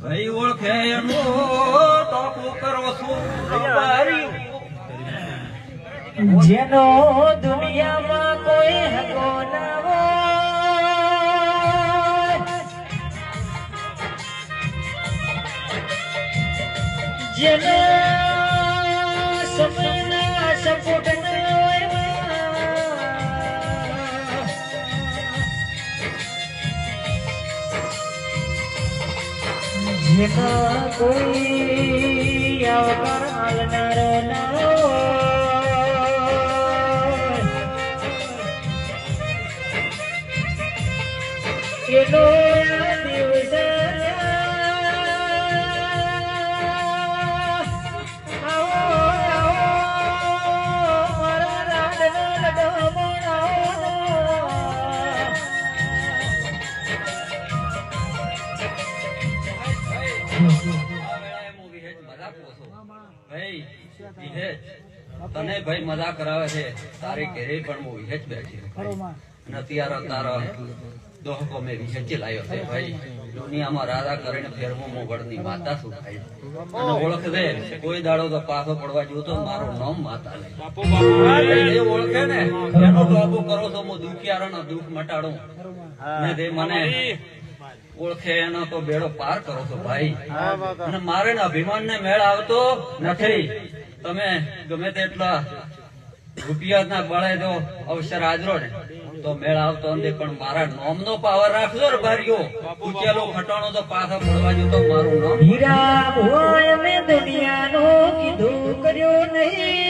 ભાઈ ઓળખે એનો તાપુ કરો છું. જેનો દુનિયામાં કોઈ હકો ના જેનો સમયના સપોર્ટ જેમાં કોઈ આવકાર આલનારો ના હોય. એનો તને ભાઈ મજા કરાવે છે. તારે ઘરે પણ હું વિહેજ બેઠી અને અત્યારે તારો દોહકો મેં વિહેજ લાવ્યો છે ભાઈ. દુનિયામાં રાધા કરીને ફેરવું મોગળની માતા શું થાય? અને ઓળખ દે કોઈ દાડો તો પાછો પડવા જોતો મારું નામ માતા લે. ઓળખે ને? એનો બાબુ કરો તો હું દુખિયારો દુઃખ મટાડું. ને તે મને ઓળખે એનો તો બેડો પાર કરો છો ભાઈ. અને મારે અભિમાન ને મેળ આવતો નથી. તમે ગમે તેટલા રૂપિયા ના બળે જો અવસર આજરો ને તો મેળ આવતો નથી પણ મારા નોમ નો પાવર રાખજો ને ભાઈઓ. ઉચેલો ખટાણો તો પાછા પડવા જો તો મારું નામ. હીરા હોય મેં દુનિયાનો કીધું કર્યો નહીં.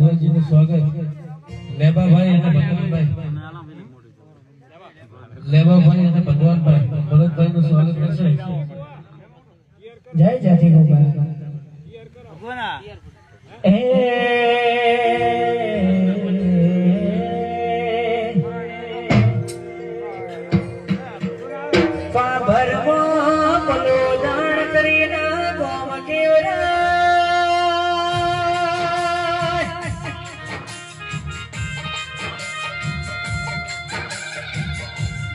ભરતભાઈ નું સ્વાગત. લેબાભાઈ અને ભગવાનભાઈ. લેબાભાઈ અને ભગવાનભાઈ. ભરતભાઈનું સ્વાગત કરશે. જય જાતિ ગોપાલ એ